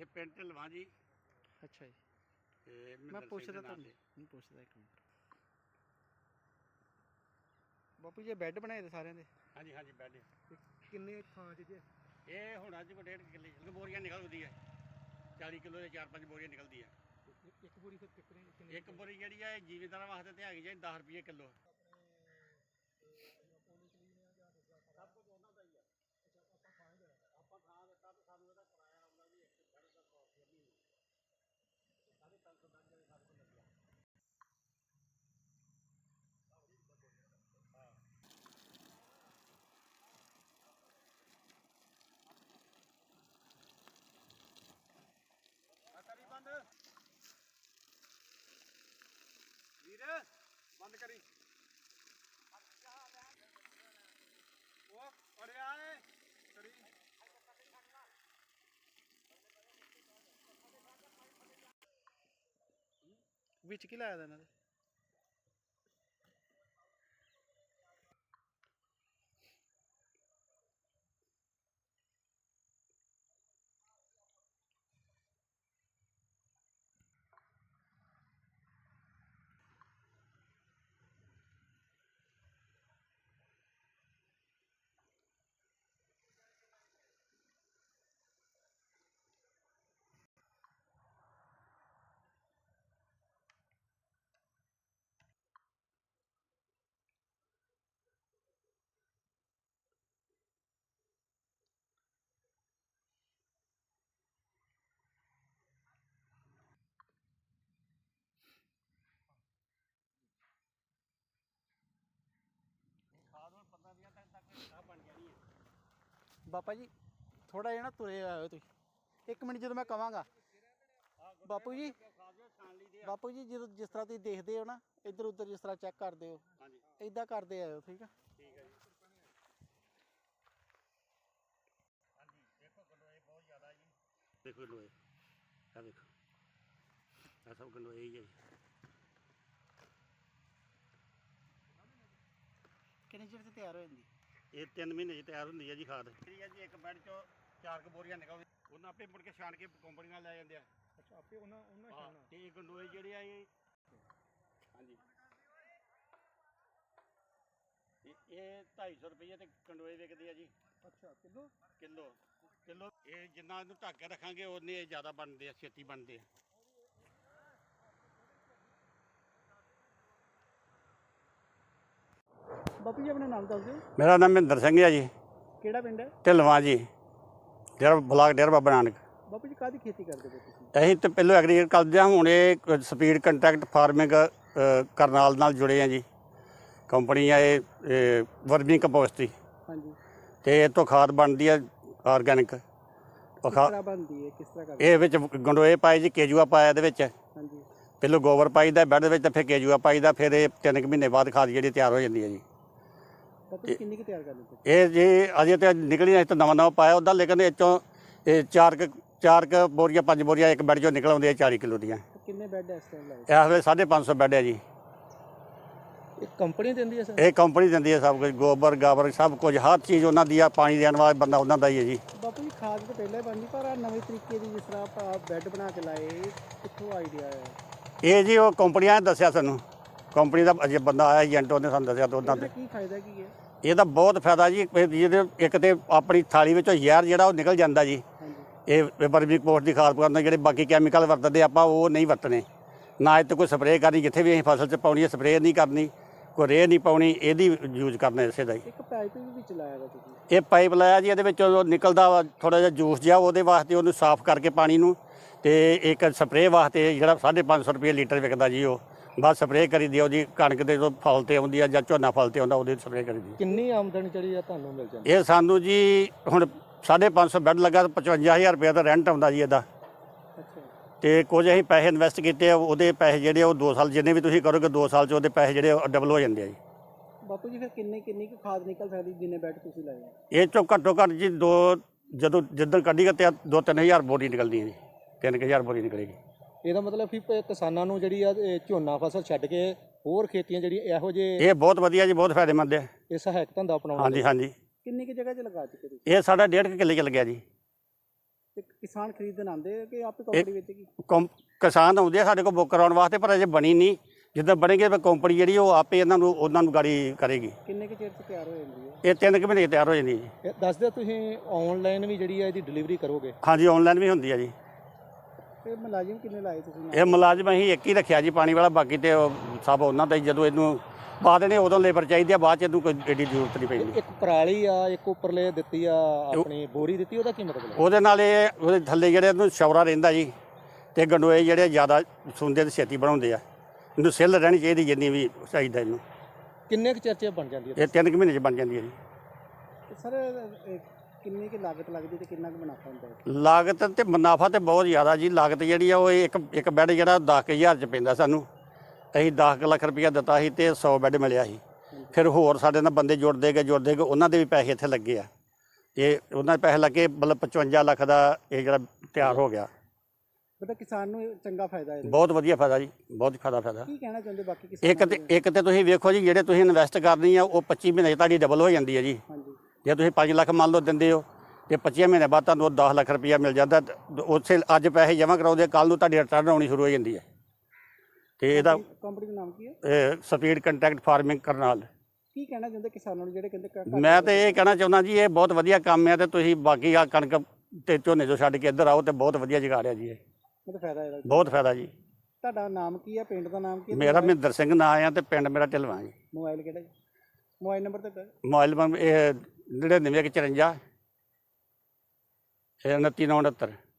ਇਹ ਪਿੰਡ ਢਲਵਾਂ ਜੀ। ਅੱਛਾ ਜੀ। ਤੇ ਮੈਂ ਪੁੱਛਦਾ ਤੁਹਾਨੂੰ। ਨਹੀਂ ਪੁੱਛਦਾ ਇੱਕ ਮਿੰਟ। ਬਾਪੂ ਜੀ ਬੈੱਡ ਬਣਾਏ ਤੇ ਸਾਰਿਆਂ ਦੇ? ਹਾਂਜੀ ਹਾਂਜੀ ਬੈਠ ਕਿੰਨੇ ਥਾਂ 'ਚ ਜੇ? ਇਹ ਹੁਣ ਅੱਜ ਕੋ ਡੇਢ ਕਿੱਲੇ ਇੱਕ ਬੋਰੀਆਂ ਨਿਕਲਦੀ ਹੈ। 40 ਕਿਲੋ ਦੇ 4-5 ਬੋਰੀਆਂ ਨਿਕਲਦੀ ਹੈ। ਇੱਕ ਬੋਰੀ ਫਿਰ ਕਿੰਨੇ ਇੱਕ ਬੋਰੀ ਜਿਹੜੀ ਹੈ ਇਹ ਜ਼ਿਮੀਂਦਾਰਾਂ ਵਾਸਤੇ ਤੇ ਹੈਗੀ ਜੀ 10 ਰੁਪਏ ਕਿਲੋ ਵੀਰ ਬੰਦ ਕਰੀ ਉਹ ਪੜਿਆ ਏ ਕਰੀ ਵਿੱਚ ਕੀ ਲਾਇਆ ਦਾ ਬਾਪਾ ਜੀ ਥੋੜਾ ਜਿਹਾ ਨਾ ਤੁਰੇ ਆਇਓ ਤੁਸੀਂ। ਇੱਕ ਮਿੰਟ ਜਦੋਂ ਮੈਂ ਕਵਾਂਗਾ। ਬਾਪੂ ਜੀ ਬਾਪੂ ਜੀ ਜਦੋਂ ਜਿਸ ਤਰ੍ਹਾਂ ਤੁਸੀਂ ਦੇਖਦੇ ਹੋ ਨਾ ਇੱਧਰ ਉੱਧਰ ਜਿਸ ਤਰ੍ਹਾਂ ਚੈੱਕ ਕਰਦੇ ਹੋ ਹਾਂਜੀ ਇਦਾਂ ਕਰਦੇ ਆਇਓ ਠੀਕ ਆ? ਠੀਕ ਹੈ ਜੀ ਹਾਂਜੀ ਦੇਖੋ ਗੰਡੋਏ ਬਹੁਤ ਜ਼ਿਆਦਾ ਜੀ ਦੇਖੋ। ਗੰਡੋਏ ਆ ਦੇਖੋ ਆ ਸਭ ਗੰਡੋਏ ਹੀ ਹੈ ਜੀ। ਕਿੰਨੇ ਚਿਰ ਤੇ ਤਿਆਰ ਹੋ ਜਾਂਦੀ? ਇਹ 3 ਮਹੀਨੇ 'ਚ ਤਿਆਰ ਹੁੰਦੀ ਹੈ ਜੀ ਖਾਦ। ਜਿਹੜੀ ਹੈ ਜੀ ਇੱਕ ਬੈਡ 'ਚੋਂ ਚਾਰ ਕੁ ਬੋਰੀਆਂ ਨਿਕਲਦੀਆਂ। ਉਹਨਾਂ ਆਪੇ ਮੁੜ ਕੇ ਛਾਣ ਕੇ ਕੰਪਨੀ ਨਾਲ ਲੈ ਜਾਂਦੇ ਆ। ਅੱਛਾ ਆਪੇ ਉਹਨਾਂ ਉਹਨਾਂ ਹਾਂ ਤੇ ਇਹ ਗੰਡੋਏ ਜਿਹੜੇ ਆ ਇਹ ਹਾਂਜੀ। ਇਹ- ਇਹ 250 ਰੁਪਏ ਤੇ ਗੰਡੋਏ ਵਿਕਦੇ ਆ ਜੀ। ਅੱਛਾ ਕਿਲੋ? ਕਿਲੋ। ਕਿਲੋ। ਇਹ ਜਿੰਨਾ ਇਹਨੂੰ ਢੱਕ ਕੇ ਰੱਖਾਂਗੇ ਉਨੇ ਇਹ ਜ਼ਿਆਦਾ ਬਣਦੇ ਆ ਛੇਤੀ ਬਣਦੇ ਆ। ਬਾਪੂ ਜੀ ਆਪਣਾ ਨਾਮ ਦੱਸ ਦਿਓ। ਮੇਰਾ ਨਾਮ ਮਹਿੰਦਰ ਸਿੰਘ ਹੈ ਜੀ। ਕਿਹੜਾ ਪਿੰਡ ਹੈ? ਢਿਲਵਾਂ ਜੀ। ਡੇਰਾ ਬਲਾਕ ਡੇਰਾ ਬਾਬਾ ਨਾਨਕ। ਬਾਪੂ ਜੀ ਕਾਹਦੀ ਖੇਤੀ ਕਰਦੇ ਹੋ ਤੁਸੀਂ? ਅਸੀਂ ਤੇ ਪਹਿਲਾਂ ਐਗਰੀਕਲਚਰ ਕਰਦੇ ਹਾਂ ਹੁਣ ਇਹ ਸਪੀਡ ਕੰਟੈਕਟ ਫਾਰਮਿੰਗ ਕਰਨਾਲ ਨਾਲ ਜੁੜੇ ਆ ਜੀ। ਕੰਪਨੀ ਆ ਇਹ ਇਹ ਵਰਮੀ ਕੰਪੋਸਟ ਦੀ। ਹਾਂਜੀ। ਤੇ ਇਹ ਤੋਂ ਖਾਦ ਬਣਦੀ ਆ ਆਰਗੈਨਿਕ ਕਿਸ ਤਰ੍ਹਾਂ ਬਣਦੀ ਹੈ ਕਿਸ ਤਰ੍ਹਾਂ ਕਰਦੇ ਇਹ ਵਿੱਚ ਗੰਡੋਏ ਪਾਏ ਜੀ ਕੇਜੂਆ ਪਾਇਆ ਇਹਦੇ ਵਿੱਚ। ਹਾਂਜੀ। ਪਹਿਲਾਂ ਗੋਬਰ ਪਾਈਦਾ ਬੈੱਡ ਦੇ ਵਿੱਚ ਤੇ ਫਿਰ ਕੇਜੂਆ ਪਾਈਦਾ ਫਿਰ ਇਹ ਤਿੰਨ ਕੁ ਮਹੀਨੇ ਬਾਅਦ ਖਾਦ ਜਿਹੜੀ ਤਿਆਰ ਹੋ ਜਾਂਦੀ ਹੈ ਜੀ। ਬਾਪੂ ਜੀ ਕਿੰਨੀ ਕੁ ਤਿਆਰ ਕਰ ਦਿੱਤੀ ਇਹ ਜੀ ਅਜੇ ਤੇ ਨਿਕਲੀ ਨਹੀਂ ਤਾਂ ਨਵਾਂ ਨਵਾਂ ਪਾਇਆ ਉਹਦਾ ਲੇਕਿਨ ਇਹ ਚੋਂ ਇਹ ਚਾਰ ਕੁ ਚਾਰ ਕੁ ਬੋਰੀਆਂ ਪੰਜ ਬੋਰੀਆਂ ਇੱਕ ਬੈੱਡ ਚੋਂ ਨਿਕਲ ਆਉਂਦੀਆਂ 40 ਕਿਲੋ ਦੀਆਂ। ਤੇ ਕਿੰਨੇ ਬੈੱਡ ਇਸ ਟਾਈਮ ਲਾਏ? ਇਸ ਵੇਲੇ 550 ਬੈੱਡ ਹੈ ਜੀ। ਇਹ ਕੰਪਨੀ ਦਿੰਦੀ ਹੈ ਸਰ? ਇਹ ਕੰਪਨੀ ਦਿੰਦੀ ਹੈ ਸਭ ਕੁਝ ਗੋਬਰ ਗਾਬਰ ਸਭ ਕੁਝ ਹਰ ਚੀਜ਼ ਉਹਨਾਂ ਦੀ ਆ ਪਾਣੀ ਦੇਣ ਵਾਲਾ ਬੰਦਾ ਉਹਨਾਂ ਦਾ ਹੀ ਹੈ ਜੀ। ਬਾਪੂ ਜੀ ਖਾਦ ਤਾਂ ਪਹਿਲਾਂ ਹੀ ਬਣਦੀ ਪਰ ਆ ਨਵੇਂ ਤਰੀਕੇ ਦੀ ਜਿਸ ਤਰ੍ਹਾਂ ਆਪਾਂ ਬੈੱਡ ਬਣਾ ਕੇ ਲਾਏ ਇਹ ਕਿੱਥੋਂ ਆਈਡੀਆ ਆਇਆ? ਇਹ ਜੀ ਉਹ ਕੰਪਨੀਆਂ ਨੇ ਦੱਸਿਆ ਸਾਨੂੰ। ਕੰਪਨੀ ਦਾ ਅਜੇ ਬੰਦਾ ਆਇਆ ਏਜੰਟ ਉਹਨੇ ਸਾਨੂੰ ਦੱਸਿਆ ਤਾਂ ਉਹਨਾਂ ਇਹਦਾ ਦੇ ਕੀ ਫਾਇਦਾ ਕੀ ਹੈ? ਇਹਦਾ ਬਹੁਤ ਫਾਇਦਾ ਜੀ ਇਹ ਜਿਹਦੇ ਇੱਕ ਤੇ ਆਪਣੀ ਥਾਲੀ ਵਿੱਚੋਂ ਜ਼ਹਿਰ ਜਿਹੜਾ ਉਹ ਨਿਕਲ ਜਾਂਦਾ ਜੀ। ਇਹ ਵਰਮੀ ਪੋਸਟ ਦੀ ਖਾਦ ਪਾਉਂਦੇ ਜਿਹੜੇ ਬਾਕੀ ਕੈਮੀਕਲ ਵਰਤਦੇ ਆਪਾਂ ਉਹ ਨਹੀਂ ਵਰਤਣੇ। ਨਾ ਇਹ ਤੇ ਕੋਈ ਸਪਰੇਅ ਕਰਨੀ ਜਿੱਥੇ ਵੀ ਅਸੀਂ ਫਸਲ 'ਚ ਪਾਉਣੀ ਹੈ ਸਪਰੇਅ ਨਹੀਂ ਕਰਨੀ ਕੋਈ ਰੇਹ ਨਹੀਂ ਪਾਉਣੀ ਇਹਦੀ ਯੂਜ਼ ਕਰਨਾ ਇਸੇ ਦਾ ਹੀ। ਇੱਕ ਪਾਈਪ ਵੀ ਵਿੱਚ ਲਾਇਆ ਵਾ ਤੁਸੀਂ? ਇਹ ਪਾਈਪ ਲਾਇਆ ਜੀ ਇਹਦੇ ਵਿੱਚ ਉਹ ਨਿਕਲਦਾ ਥੋੜਾ ਜਿਹਾ ਜੂਸ ਜਿਹਾ ਉਹਦੇ ਵਾਸਤੇ ਉਹਨੂੰ ਸਾਫ਼ ਕਰਕੇ ਪਾਣੀ ਨੂੰ ਤੇ ਇੱਕ ਸਪਰੇਅ ਵਾਸਤੇ ਜਿਹੜਾ 550 ਰੁਪਏ ਲੀਟਰ ਵਿਕਦਾ ਜੀ ਉਹ। ਬਸ ਸਪਰੇਅ ਕਰੀ ਦਿਓ ਜੀ ਕਣਕ ਦੇ ਜਦੋਂ ਫਲ ਤੇ ਆਉਂਦੀ ਆ ਜਾਂ ਝੋਨਾ ਫਲ ਤੇ ਆਉਂਦਾ ਉਹਦੇ ਸਪਰੇਅ ਕਰੀ ਦੀ ਕਿੰਨੀ ਆਮਦਨ ਜਿਹੜੀ ਆ ਤੁਹਾਨੂੰ ਮਿਲ ਜਾਂਦੀ? ਇਹ ਸਾਨੂੰ ਜੀ ਹੁਣ 550 ਬੈੱਡ ਲੱਗਾ ਤਾਂ 55000 ਰੁਪਏ ਦਾ ਰੈਂਟ ਆਉਂਦਾ ਜੀ ਇਹਦਾ। ਤੇ ਕੁਝ ਅਸੀਂ ਪੈਸੇ ਇਨਵੈਸਟ ਕੀਤੇ ਆ ਉਹਦੇ ਪੈਸੇ ਜਿਹੜੇ ਉਹ 2 ਸਾਲ ਜਿੰਨੇ ਵੀ ਤੁਸੀਂ ਕਰੋਗੇ 2 ਸਾਲ ਚ ਉਹਦੇ ਪੈਸੇ ਜਿਹੜੇ ਡਬਲ ਹੋ ਜਾਂਦੇ ਆ ਜੀ। ਬਾਪੂ ਜੀ ਫਿਰ ਕਿੰਨੇ ਕਿੰਨੀ ਕੁ ਖਾਦ ਨਿਕਲ ਸਕਦੀ ਜਿੰਨੇ ਬੈੱਡ ਤੁਸੀਂ ਲਾਏ ਆ? ਇਹ ਚੋਂ ਘੱਟੋ ਘੱਟ ਜੀ ਦੋ ਜਦੋਂ ਜਿੱਦਣ ਕੱਢੀਗਾ ਤੇ 2-3000 ਬੋਰੀ ਨਿਕਲਦੀ ਹੈ ਜੀ 3000 ਬੋਰੀ ਨਿਕਲੇਗੀ। ਇਹਦਾ ਮਤਲਬ ਵੀ ਪ- ਕਿਸਾਨਾਂ ਨੂੰ ਜਿਹੜੀ ਆ ਇਹ ਝੋਨਾ ਫਸਲ ਛੱਡ ਕੇ ਹੋਰ ਖੇਤੀਆਂ ਜਿਹੜੀ ਇਹੋ ਜੇ ਇਹ ਬਹੁਤ ਵਧੀਆ ਜੀ ਬਹੁਤ ਫਾਇਦੇਮੰਦ ਹੈ। ਇਹ ਸਹਾਇਕ ਧੰਦਾ ਅਪਣਾਉਣਾ ਹਾਂਜੀ ਹਾਂਜੀ। ਕਿੰਨੀ ਕੁ ਜਗ੍ਹਾ 'ਚ ਲਗਾ ਚੁੱਕੇ ਤੁਸੀਂ? ਇਹ ਸਾਡਾ ਡੇਢ ਕੁ ਕਿੱਲੇ ਚ ਲੱਗਿਆ ਜੀ। ਤੇ ਕਿਸਾਨ ਖਰੀਦਣ ਆਉਂਦੇ ਆ ਕਿ ਆਪੇ ਕੰਪਨੀ ਵਿੱਚ ਕੀ ਕੰਪ- ਕਿਸਾਨ ਆਉਂਦੇ ਆ ਸਾਡੇ ਕੋਲ ਬੁੱਕ ਕਰਾਉਣ ਵਾਸਤੇ ਪਰ ਅਜੇ ਬਣੀ ਨਹੀਂ। ਜਿੱਦਾਂ ਬਣੇਗੀ ਤਾਂ ਕੰਪਨੀ ਜਿਹੜੀ ਉਹ ਆਪੇ ਇਹਨਾਂ ਨੂੰ ਉਹਨਾਂ ਨੂੰ ਗਾੜੀ ਕਰੇਗੀ। ਕਿੰਨੇ ਕੁ ਚਿਰ ਚ ਤਿਆਰ ਹੋ ਜਾਂਦੀ ਹੈ? ਇਹ ਤਿੰਨ ਕੁ ਮਹੀਨੇ 'ਚ ਤਿਆਰ ਹੋ ਜਾਂਦੀ ਹੈ ਜੀ। ਦੱਸਦੇ ਤੁਸੀਂ ਆਨਲਾਈਨ ਵੀ ਜਿਹੜੀ ਹੈ ਇਹਦੀ ਡਿਲੀਵਰੀ ਕਰੋਗੇ? ਹਾਂਜੀ ਆਨਲਾਈਨ ਵੀ ਹੁੰਦੀ ਹੈ ਜੀ। ਤੇ ਮੁਲਾਜ਼ਮ ਕਿੰਨੇ ਲਾਏ ਤੁਸੀਂ? ਨਾਲ? ਇਹ ਮੁਲਾਜ਼ਮ ਅਸੀਂ ਇੱਕ ਹੀ ਰੱਖਿਆ ਜੀ ਪਾਣੀ ਵਾਲਾ ਬਾਕੀ ਤੇ ਉਹ ਸਭ ਉਹਨਾਂ ਦਾ ਹੀ ਜਦੋਂ ਇਹਨੂੰ ਪਾ ਦੇਣੇ ਉਦੋਂ ਲੇਬਰ ਚਾਹੀਦੀ ਆ ਬਾਅਦ ਚ ਇਹਨੂੰ ਕੋਈ ਏਡੀ ਜ਼ਰੂਰਤ ਨਹੀਂ ਪੈਂਦੀ। ਇੱਕ ਪਰਾਲੀ ਆ ਇੱਕ ਉੱਪਰਲੇ ਦਿੱਤੀ ਆ ਆਪਣੀ ਬੋਰੀ ਦਿੱਤੀ ਉਹਦਾ ਕੀ ਮਤਲਬ ਹੈ? ਉਹਦੇ ਨਾਲ ਇਹ ਉਹਦੇ ਥੱਲੇ ਜਿਹੜੇ ਇਹਨੂੰ ਸ਼ੌਰਾ ਰਹਿੰਦਾ ਜੀ ਤੇ ਗੰਡੋਏ ਜਿਹੜੇ ਜ਼ਿਆਦਾ ਸੁੰਦੇ ਤੇ ਛੇਤੀ ਬਣਾਉਂਦੇ ਆ। ਇਹਨੂੰ ਸਿੱਲ ਰਹਿਣੀ ਚਾਹੀਦੀ ਜਿੰਨੀ ਵੀ ਚਾਹੀਦਾ ਇਹਨੂੰ। ਕਿੰਨੇ ਕੁ ਚਰਚੇ ਬਣ ਜਾਂਦੀ ਹੈ? ਇਹ ਤਿੰਨ ਕੁ ਮਹੀਨੇ ਚ ਬਣ ਜਾਂਦੀ ਹੈ ਜੀ। ਸਰ ਕਿੰਨੀ ਕੁ ਲਾਗਤ ਲੱਗਦੀ ਤੇ ਕਿੰਨਾ ਕੁ ਮੁਨਾਫਾ ਹੁੰਦਾ ਹੈ ਲਾਗਤ ਤੇ ਮੁਨਾਫਾ ਤੇ ਬਹੁਤ ਜ਼ਿਆਦਾ ਜੀ। ਲਾਗਤ ਜਿਹੜੀ ਆ ਉਹ ਇੱਕ ਇੱਕ ਬੈੱਡ ਜਿਹੜਾ 10000 ਚ ਪੈਂਦਾ ਸਾਨੂੰ। ਅਸੀਂ 10 ਲੱਖ ਰੁਪਇਆ ਦਿੱਤਾ ਸੀ ਤੇ 100 ਬੈੱਡ ਮਿਲਿਆ ਸੀ। ਫਿਰ ਹੋਰ ਸਾਡੇ ਨਾਲ ਬੰਦੇ ਜੁੜਦੇ ਗਏ ਜੁੜਦੇ ਗਏ ਉਹਨਾਂ ਦੇ ਵੀ ਪੈਸੇ ਇੱਥੇ ਲੱਗੇ ਆ। ਇਹ ਉਹਨਾਂ ਦੇ ਪੈਸੇ ਲੱਗੇ ਮਤਲਬ 55 ਲੱਖ ਦਾ ਇਹ ਜਿਹੜਾ ਤਿਆਰ ਹੋ ਗਿਆ। ਮਤਲਬ ਕਿਸਾਨ ਨੂੰ ਇਹ ਚੰਗਾ ਫਾਇਦਾ ਹੈ ਬਹੁਤ ਵਧੀਆ ਫਾਇਦਾ ਜੀ ਬਹੁਤ ਫਾਇਦਾ ਫਾਇਦਾ। ਕੀ ਕਹਿਣਾ ਚਾਹੁੰਦੇ ਬਾਕੀ ਕਿਸਾਨਾਂ ਇੱਕ ਤੇ ਇੱਕ ਤੇ ਤੁਸੀਂ ਵੇਖੋ ਜੀ ਜਿਹੜੇ ਤੁਸੀਂ ਇਨਵੈਸਟ ਕਰਨੀ ਆ ਉਹ 25 ਮਹੀਨੇ 'ਚ ਤੁਹਾਡੀ ਡਬਲ ਹੋ ਜਾਂਦੀ ਹੈ ਜੀ। ਹਾਂਜੀ। ਜੇ ਤੁਸੀਂ 5 ਲੱਖ ਮੰਨ ਲਓ ਦਿੰਦੇ ਹੋ ਤੇ 25 ਮਹੀਨੇ ਬਾਅਦ ਤੁਹਾਨੂੰ ਉਹ 10 ਲੱਖ ਰੁਪਇਆ ਮਿਲ ਜਾਂਦਾ ਉੱਥੇ ਅੱਜ ਪੈਸੇ ਜਮ੍ਹਾਂ ਕਰਾਉਂਦੇ ਕੱਲ ਨੂੰ ਤੁਹਾਡੀ ਰਿਟਰਨ ਆਉਣੀ ਸ਼ੁਰੂ ਹੋ ਜਾਂਦੀ ਹੈ। ਤੇ ਇਹਦਾ ਕੰਪਨੀ ਦਾ ਨਾਮ ਕੀ ਹੈ? ਸਪੀਡ ਕੰਟੈਕਟ ਫਾਰਮਿੰਗ ਕਰਨ ਨਾਲ ਕੀ ਕਹਿਣਾ ਚਾਹੁੰਦੇ ਕਿਸਾਨਾਂ ਨੂੰ ਜਿਹੜੇ ਕਹਿੰਦੇ ਮੈਂ ਤੇ ਇਹ ਕਹਿਣਾ ਚਾਹੁੰਦਾ ਜੀ ਇਹ ਬਹੁਤ ਵਧੀਆ ਕੰਮ ਹੈ ਤੇ ਤੁਸੀਂ ਬਾਕੀ ਆ ਕਣਕ ਤੇ ਝੋਨੇ ਜੋ ਛੱਡ ਕੇ ਇੱਧਰ ਆਓ ਤੇ ਬਹੁਤ ਵਧੀਆ ਜੁਗਾੜ ਹੈ ਜੀ ਇਹ। ਮਤਲਬ ਫਾਇਦਾ ਇਹਦਾ। ਬਹੁਤ ਫਾਇਦਾ ਜੀ। ਤੁਹਾਡਾ ਨਾਮ ਕੀ ਹੈ? ਪਿੰਡ ਦਾ ਨਾਮ ਕੀ ਹੈ? ਮੇਰਾ ਮਹਿੰਦਰ ਸਿੰਘ ਨਾਂ ਆ ਤੇ ਪਿੰਡ ਮੇਰਾ ਢਿਲਵਾਂ ਜੀ। ਮੋਬਾਈਲ ਕਿਹੜਾ ਜੀ? ਮੋਬਾਈਲ ਨੰਬਰ ਤੇ ਮੋਬਾਈਲ ਨੰਬਰ ਇਹ 9954 ਇਹ 2969